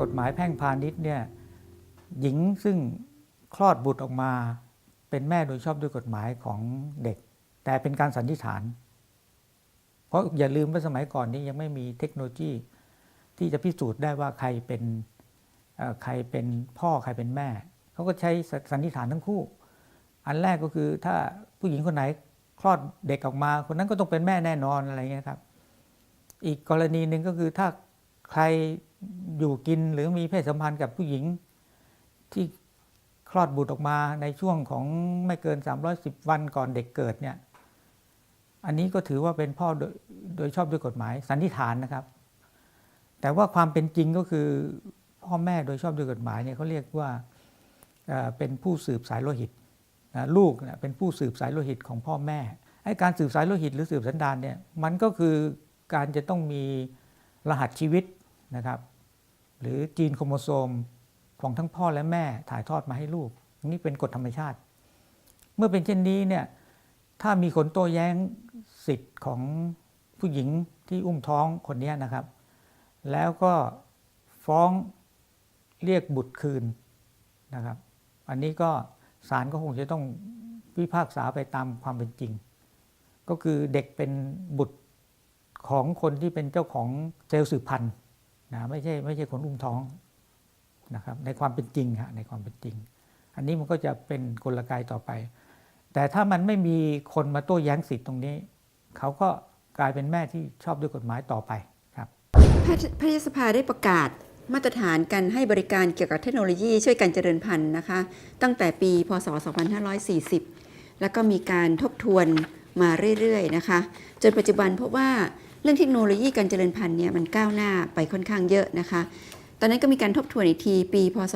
กฎหมายแพ่งพาณิชย์เนี่ยหญิงซึ่งคลอดบุตรออกมาเป็นแม่โดยชอบด้วยกฎหมายของเด็ก แต่เป็นการสันนิษฐาน เพราะอย่าลืมว่าสมัยก่อนนี้ยังไม่มีเทคโนโลยี ที่จะพิสูจน์ได้ว่าใครเป็นใครเป็นพ่อใครเป็นแม่ เขาก็ใช้สันนิษฐานทั้งคู่ อันแรกก็คือถ้าผู้หญิงคนไหนคลอดเด็กออกมา คนนั้นก็ต้องเป็นแม่แน่นอนอะไรเงี้ยครับ อีกกรณีหนึ่งก็คือถ้าใครอยู่กินหรือมีเพศสัมพันธ์กับผู้หญิงที่คลอดบุตรออกมาในช่วงของไม่เกิน 310 วันก่อนเด็กเกิดเนี่ย อันนี้ก็ถือว่าเป็นพ่อโดยโดยชอบด้วยกฎหมายสันนิษฐานนะครับ แต่ว่าความเป็นจริงก็คือพ่อแม่โดยชอบด้วยกฎหมายเนี่ยเขาเรียกว่าเป็นผู้สืบสายโลหิตลูกเนี่ยเป็นผู้สืบสายโลหิตของพ่อแม่ไอ้การสืบสายโลหิตหรือสืบสันดานเนี่ยมันก็คือการจะต้องมีรหัสชีวิต นะครับ หรือจีนโครโมโซมของทั้งพ่อและแม่ถ่ายทอดมาให้ลูก นี่เป็นกฎธรรมชาติ เมื่อเป็นเช่นนี้เนี่ยถ้ามีคนโต้แย้งสิทธิ์ของผู้หญิงที่อุ้มท้องคนนี้นะครับ แล้วก็ฟ้องเรียกบุตรคืนนะครับ อันนี้ก็ศาลก็คงจะต้องพิพากษาไปตามความเป็นจริง ก็คือเด็กเป็นบุตรของคนที่เป็นเจ้าของเซลล์สืบพันธุ์ นะไม่ใช่ไม่ใช่คนอุ้มท้องนะครับในความเป็นจริงฮะในความเป็นจริง อันนี้มันก็จะเป็นกลไกต่อไป แต่ถ้ามันไม่มีคนมาโต้แย้งสิทธิ์ตรงนี้ เขาก็กลายเป็นแม่ที่ชอบด้วยกฎหมายต่อไปครับแพทยแพทยสภาได้ประกาศมาตรฐานการให้บริการเกี่ยวกับเทคโนโลยีช่วยการเจริญพันธุ์นะคะ ตั้งแต่ปีพศ 2540 แล้วก็มีการทบทวนมาเรื่อยๆนะคะ จนปัจจุบันเพราะว่า รื่องเทคโนโลยีการเจริญพันธุ์เนี่ยมันก้าวหน้าไปค่อนข้างเยอะนะคะ ตอนนั้นก็มีการทบทวนอีกทีปี พศ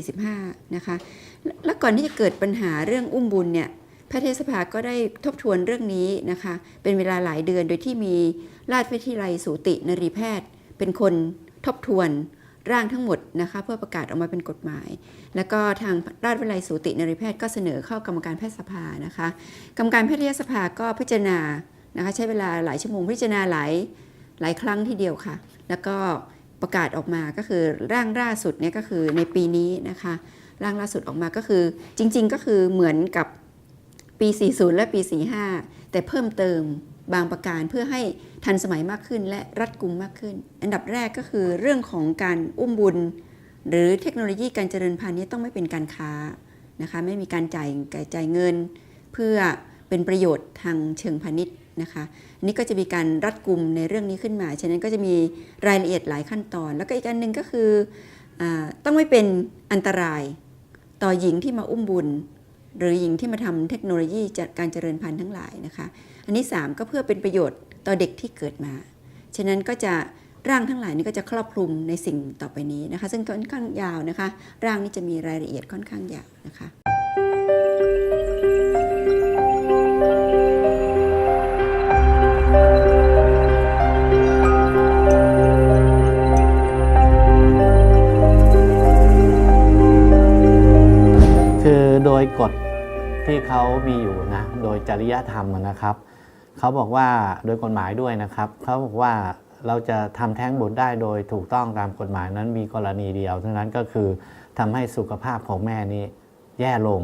2545 นะคะ และก่อนที่จะเกิดปัญหาเรื่องอุ้มบุญเนี่ยแพทยสภาก็ได้ทบทวนเรื่องนี้นะคะ เป็นเวลาหลายเดือนโดยที่มีราชวิทยาลัยสูตินรีแพทย์ เป็นคนทบทวนร่างทั้งหมดนะคะเพื่อประกาศออกมาเป็นกฎหมาย แล้วก็ทางราชวิทยาลัยสูตินรีแพทย์ก็เสนอเข้ากรรมการแพทยสภานะคะ กรรมการแพทยสภาก็พิจารณา นะคะใช้เวลาหลายชั่วโมงพิจารณาหลายหลายครั้งทีเดียวค่ะ แล้วก็ประกาศออกมาก็คือร่างล่าสุดเนี่ยก็คือในปีนี้นะคะร่างล่าสุดออกมาก็คือจริง ๆ ก็คือเหมือนกับปี 40 และปี 45 แต่เพิ่มเติมบางประการเพื่อให้ทันสมัยมากขึ้นและรัดกุมมากขึ้น อันดับแรกก็คือเรื่องของการอุ้มบุญ หรือเทคโนโลยีการเจริญพันธุ์นี้ต้องไม่เป็นการค้านะคะไม่มีการจ่ายจ่ายเงิน เพื่อเป็นประโยชน์ทางเชิงพาณิชย์ นะคะน,นี้ก็จะมีการรัดกลุ่มในเรื่องนี้ขึ้นมา ฉะนั้นก็จะมีรายละเอียดหลายขั้นตอน แล้วก็อีกอันหนึ่งก็คืออต้องไม่เป็นอันตรายต่อหญิงที่มาอุ้มบุญ หรือหญิงที่มาทำเทคโนโลยีจัดการเจริญพันธุ์ทั้งหลายนะคะ อันนี้ 3 ก็เพื่อเป็นประโยชน์ต่อเด็กที่เกิดมา ฉะนั้นก็จะร่างทั้งหลายนี้ก็จะครอบคลุมในสิ่งต่อไปนี้นะคะ ซึ่งค่อนข้างยาวนะคะ ร่างนี้จะมีรายละเอียดค่อนข้างยาวนะคะ คือโดยกฎที่เขามีอยู่นะโดยจริยธรรมนะครับเขาบอกว่าโดยกฎหมายด้วยนะครับเขาบอกว่าเราจะทำแท้งบุตรได้โดยถูกต้องตามกฎหมายนั้นมีกรณีเดียวเท่านั้นก็คือทำให้สุขภาพของแม่นี้แย่ลง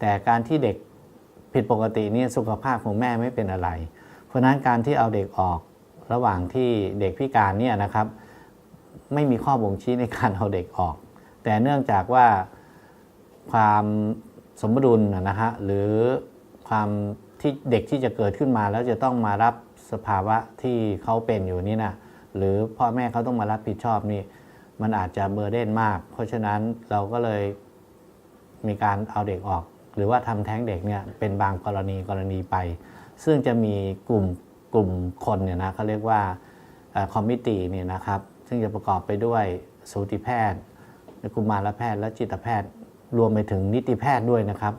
แต่การที่เด็กผิดปกตินี่สุขภาพของแม่ไม่เป็นอะไร เพราะฉะนั้นการที่เอาเด็กออกระหว่างที่เด็กพิการเนี่ยนะครับ ไม่มีข้อบ่งชี้ในการเอาเด็กออก แต่เนื่องจากว่า ความสมดุลนะนะฮะหรือความที่เด็กที่จะเกิดขึ้นมาแล้วจะต้องมารับสภาวะที่เขาเป็นอยู่นี่นะหรือพ่อแม่เขาต้องมารับผิดชอบนี่ มันอาจจะเบอร์เด่นมาก เพราะฉะนั้นเราก็เลยมีการเอาเด็กออก หรือว่าทำแท้งเด็กเนี่ยเป็นบางกรณีกรณีไป ซึ่งจะมีกลุ่มกลุ่มคนเนี่ยนะเขาเรียกว่าคอมมิตี้เนี่ยนะครับ ซึ่งจะประกอบไปด้วยสูติแพทย์กุมารแพทย์และจิตแพทย์ รวมไปถึงนิติแพทย์ด้วยนะครับ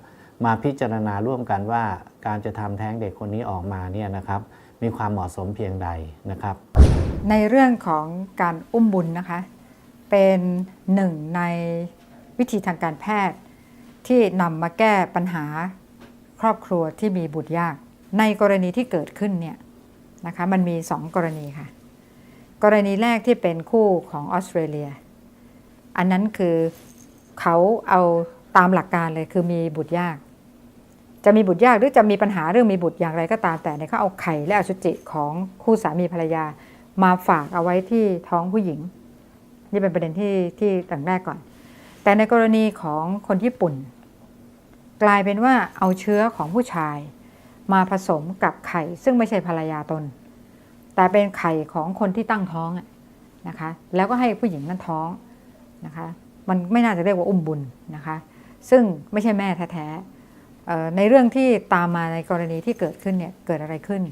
มาพิจารณาร่วมกันว่าการจะทำแท้งเด็กคนนี้ออกมาเนี่ยนะครับมีความเหมาะสมเพียงใดนะครับ ในเรื่องของการอุ้มบุญนะคะ เป็นหนึ่งในวิธีทางการแพทย์ ที่นำมาแก้ปัญหาครอบครัวที่มีบุตรยาก ในกรณีที่เกิดขึ้นเนี่ยนะคะมันมีสองกรณีค่ะ กรณีแรกที่เป็นคู่ของออสเตรเลีย อันนั้นคือ เขาเอาตามหลักการเลยคือมีบุตรยาก จะมีบุตรยากหรือจะมีปัญหาเรื่องมีบุตรอย่างไรก็ตามแต่เนี่ยเขาเอาไข่และอสุจิของคู่สามีภรรยา มาฝากเอาไว้ที่ท้องผู้หญิง นี่เป็นประเด็นที่ที่ต่างแรกก่อน แต่ในกรณีของคนญี่ปุ่น กลายเป็นว่าเอาเชื้อของผู้ชาย มาผสมกับไข่ ซึ่งไม่ใช่ภรรยาตน แต่เป็นไข่ของคนที่ตั้งท้องนะคะ แล้วก็ให้ผู้หญิงนั้นท้องนะคะ มันไม่น่าจะเรียกว่าอุ้มบุญนะคะ ซึ่งไม่ใช่แม่แท้ๆในเรื่องที่ตามมาในกรณีที่เกิดขึ้นเนี่ยเกิดอะไรขึ้น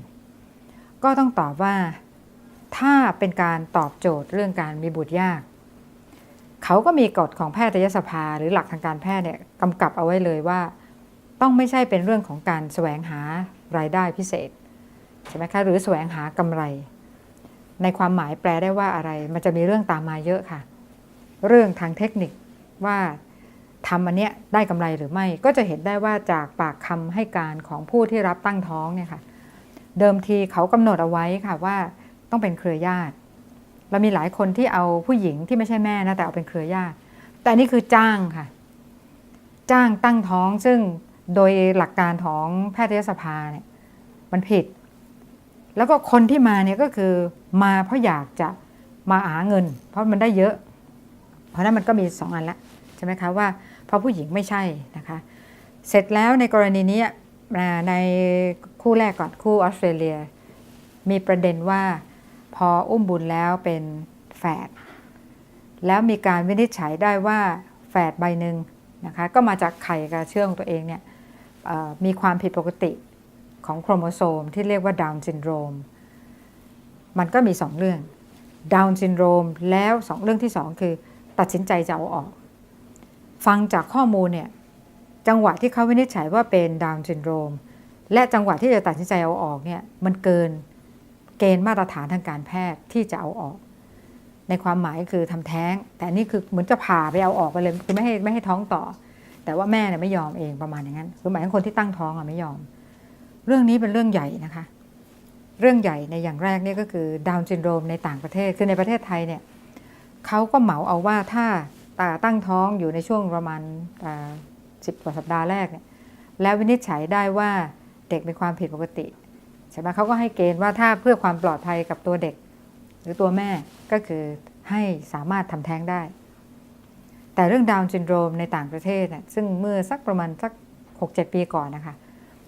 ก็ต้องตอบว่าถ้าเป็นการตอบโจทย์เรื่องการมีบุตรยาก เขาก็มีกฎของแพทยสภาหรือหลักทางการแพทย์เนี่ยกำกับเอาไว้เลยว่า ต้องไม่ใช่เป็นเรื่องของการแสวงหารายได้พิเศษใช่ไหมคะหรือแสวงหากำไร ในความหมายแปลได้ว่าอะไร มันจะมีเรื่องตามมาเยอะค่ะ เรื่องทางเทคนิคว่าทำอันเนี้ยได้กำไรหรือไม่ ก็จะเห็นได้ว่าจากปากคำให้การของผู้ที่รับตั้งท้องเนี่ยค่ะเดิมทีเขากำหนดเอาไว้ค่ะว่าต้องเป็นเครือญาติเรามีหลายคนที่เอาผู้หญิงที่ไม่ใช่แม่นะแต่เอาเป็นเครือญาติ แต่นนี่คือจ้างค่ะ จ้างตั้งท้องซึ่งโดยหลักการของแพทยสภาเนี่ยมันผิด แล้วก็คนที่มาเนี่ยก็คือมาเพราะอยากจะมาหาเงิน เพราะมันได้เยอะ เพราะนั้นมันก็มีสองอันละใช่ไหมคะว่าเพราะผู้หญิงไม่ใช่นะคะ เสร็จแล้วในกรณีนี้ในคู่แรกก่อนคู่ออสเตรเลีย มีประเด็นว่าพออุ้มบุญแล้วเป็นแฝดแล้วมีการวินิจฉัยได้ว่าแฝดใบหนึ่งนะคะก็มาจากไข่กับเชื้อของตัวเองเนี่ยมีความผิดปกติของโครโมโซมที่เรียกว่าดาวน์ซินโดรมมันก็มีสองเรื่องดาวน์ซินโดรมแล้วสองเรื่องที่สองคือ ตัดสินใจจะเอาออก ฟังจากข้อมูลเนี่ยจังหวะที่เขาวินิจฉัยว่าเป็นดาวน์ซินโดรม และจังหวะที่จะตัดสินใจเอาออกเนี่ยมันเกินเกณฑ์มาตรฐานทางการแพทย์ที่จะเอาออก ในความหมายคือทำแท้ง แต่นนี่คือเหมือนจะผ่าไปเอาออกไปเลยคือไม่ให้ไม่ให้ท้องต่อ แต่ว่าแม่เนี่ยไม่ยอมเองประมาณอย่างนั้นคือหมายถึงคนที่ตั้งท้องอะไม่ยอม เรื่องนี้เป็นเรื่องใหญ่นะคะ เรื่องใหญ่ในอย่างแรกเนี่ยก็คือดาวน์ซินโดรมในต่างประเทศคือในประเทศไทยเนี่ย เขาก็เหมาเอาว่าถ้าตาตั้งท้องอยู่ในช่วงประมาณสิบกว่าสัปดาห์แรกเนี่ยแล้ววินิจฉัยได้ว่าเด็กมีความผิดปกติใช่ไหมเขาก็ให้เกณฑ์ว่าถ้าเพื่อความปลอดภัยกับตัวเด็ก หรือตัวแม่ก็คือให้สามารถทำแท้งได้ แต่เรื่องดาวน์ซินโดรมในต่างประเทศน่ะซึ่งเมื่อสักประมาณสัก 6-7 ปีก่อนนะคะ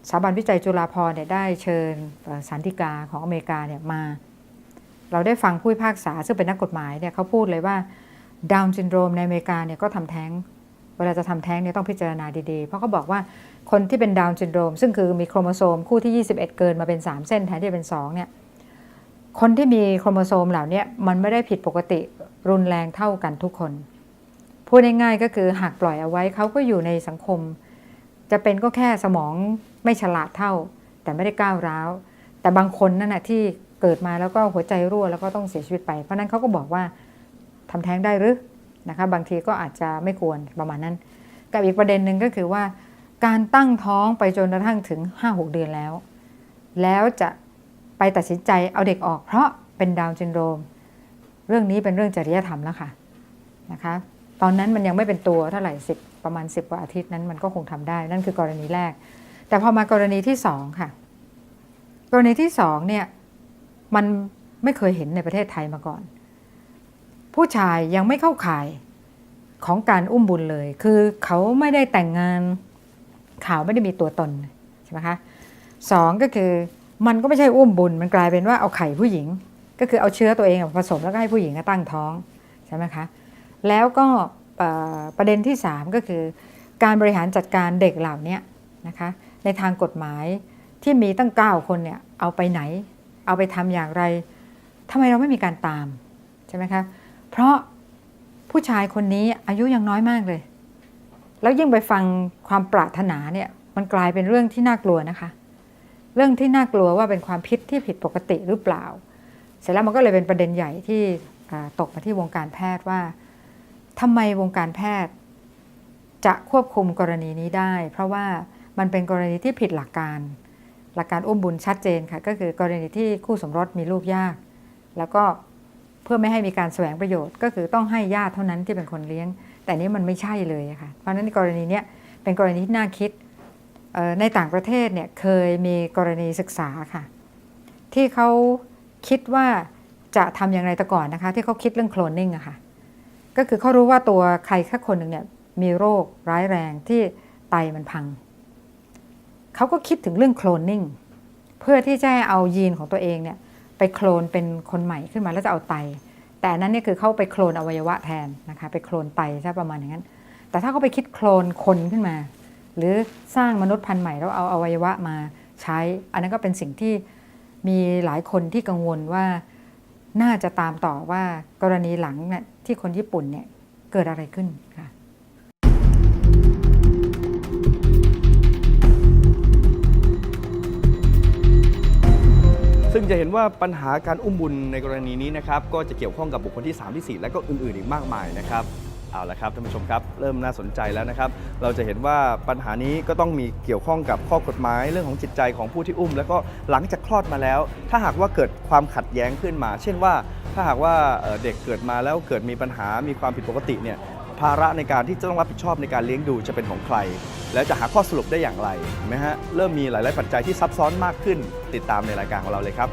สถาบันวิจัยจุฬาภรณ์เนี่ยได้เชิญสันติกาของอเมริกาเนี่ยมา เราได้ฟังผู้พิพากษาซึ่งเป็นนักกฎหมายเนี่ยเขาพูดเลยว่าดาวน์ซินโดรมในอเมริกาเนี่ยก็ทำแท้ง เวลาจะทำแท้งเนี่ยต้องพิจารณาดีๆ เพราะเขาบอกว่าคนที่เป็นดาวน์ซินโดรมซึ่งคือมีโครโมโซมคู่ที่ 21 เกินมาเป็น 3 เส้นแทนที่จะเป็น 2 เนี่ย คนที่มีโครโมโซมเหล่านี้มันไม่ได้ผิดปกติรุนแรงเท่ากันทุกคน พูดง่ายๆก็คือหากปล่อยเอาไว้เขาก็อยู่ในสังคม จะเป็นก็แค่สมองไม่ฉลาดเท่า แต่ไม่ได้ก้าวร้าว แต่บางคนนั่นแหะที่ เกิดมาแล้วก็หัวใจรั่วแล้วก็ต้องเสียชีวิตไป เพราะนั้นเขาก็บอกว่าทำแท้งได้หรือนะคะบางทีก็อาจจะไม่ควรประมาณนั้น กับอีกประเด็นหนึ่งก็คือว่า การตั้งท้องไปจนกระทั่งถึง 5-6 เดือนแล้ว แล้วจะไปตัดสินใจเอาเด็กออก เพราะเป็นดาวน์ซินโดรมเรื่องนี้เป็นเรื่องจริยธรรมแล้วค่ะนะคะตอนนั้นมันยังไม่เป็นตัวเท่าไหร่สิบประมาณ 10กว่าอาทิตย์นั้นมันก็คงทำได้ นั่นคือกรณีแรก แต่พอมากรณีที่สองค่ะ กรณีที่สองเนี่ย มันไม่เคยเห็นในประเทศไทยมาก่อน ผู้ชายยังไม่เข้าข่ายของการอุ้มบุญเลย คือเขาไม่ได้แต่งงานข่าวไม่ได้มีตัวตนใช่ไหมคะสองก็คือมันก็ไม่ใช่อุ้มบุญมันกลายเป็นว่าเอาไข่ผู้หญิง ก็คือเอาเชื้อตัวเองผสมแล้วก็ให้ผู้หญิงตั้งท้องใช่ไหมคะแล้วก็ประเด็นที่ 3 ก็คือการบริหารจัดการเด็กเหล่านี้นะคะในทางกฎหมายที่มีตั้ง 9 คนเนี่ยเอาไปไหน เอาไปทำอย่างไรทำไมเราไม่มีการตามใช่ไหมคะเพราะผู้ชายคนนี้อายุยังน้อยมากเลย แล้วยิ่งไปฟังความปรารถนาเนี่ยมันกลายเป็นเรื่องที่น่ากลัวนะคะ เรื่องที่น่ากลัวว่าเป็นความพิษที่ผิดปกติหรือเปล่า เสร็จแล้วมันก็เลยเป็นประเด็นใหญ่ที่ตกมาที่วงการแพทย์ว่าทำไมวงการแพทย์ จะควบคุมกรณีนี้ได้ เพราะว่ามันเป็นกรณีที่ผิดหลักการ หลักการอุ้มบุญชัดเจนค่ะ ก็คือกรณีที่คู่สมรสมีลูกยาก แล้วก็เพื่อไม่ให้มีการแสวงประโยชน์ ก็คือต้องให้ญาติเท่านั้นที่เป็นคนเลี้ยง แต่นี้มันไม่ใช่เลยค่ะ เพราะฉะนั้นกรณีเนี้ยเป็นกรณีที่น่าคิดในต่างประเทศเนี่ยเคยมีกรณีศึกษาค่ะ ที่เขาคิดว่าจะทำอย่างไรแต่ก่อนนะคะ ที่เขาคิดเรื่องโคลนนิ่งอะค่ะก็คือเขารู้ว่าตัวใครแค่คนหนึ่งเนี่ยมีโรคร้ายแรงที่ไตมันพัง เขาก็คิดถึงเรื่องโคลนนิ่งเพื่อที่จะให้เอายีนของตัวเองเนี่ยไปโคลนเป็นคนใหม่ขึ้นมาแล้วจะเอาไต แต่นนั้นเนี่ยคือเขาไปโคลนอวัยวะแทนนะคะไปโคลนไตใช่ประมาณอย่างนั้น แต่ถ้าเขาไปคิดโคลนคนขึ้นมา หรือสร้างมนุษย์พันธุ์ใหม่แล้วเอาอวัยวะมาใช้ อันนั้นก็เป็นสิ่งที่มีหลายคนที่กังวลว่าน่าจะตามต่อว่ากรณีหลังเนี่ยที่คนญี่ปุ่นเนี่ยเกิดอะไรขึ้นค่ะ จะเห็นว่าปัญหาการอุ้มบุญในกรณีนี้นะครับก็จะเกี่ยวข้องกับบุคคลที่ 3 ที่ 4 และก็อื่นๆอีกมากมายนะครับเอาละครับท่านผู้ชมครับเริ่มน่าสนใจแล้วนะครับ เราจะเห็นว่าปัญหานี้ก็ต้องมีเกี่ยวข้องกับข้อกฎหมายเรื่องของจิตใจของผู้ที่อุ้ม แล้วก็หลังจากคลอดมาแล้ว ถ้าหากว่าเกิดความขัดแย้งขึ้นมา เช่นว่า ถ้าหากว่าเอ่อเด็กเกิดมาแล้วเกิดมีปัญหามีความผิดปกติเนี่ย ภาระในการที่จะต้องรับผิดชอบในการเลี้ยงดูจะเป็นของใคร แล้วจะหาข้อสรุปได้อย่างไรนไหมฮะเริ่มมีหลาย ๆ ปัจจัยที่ซับซ้อนมากขึ้น ติดตามในรายการของเราเลยครับ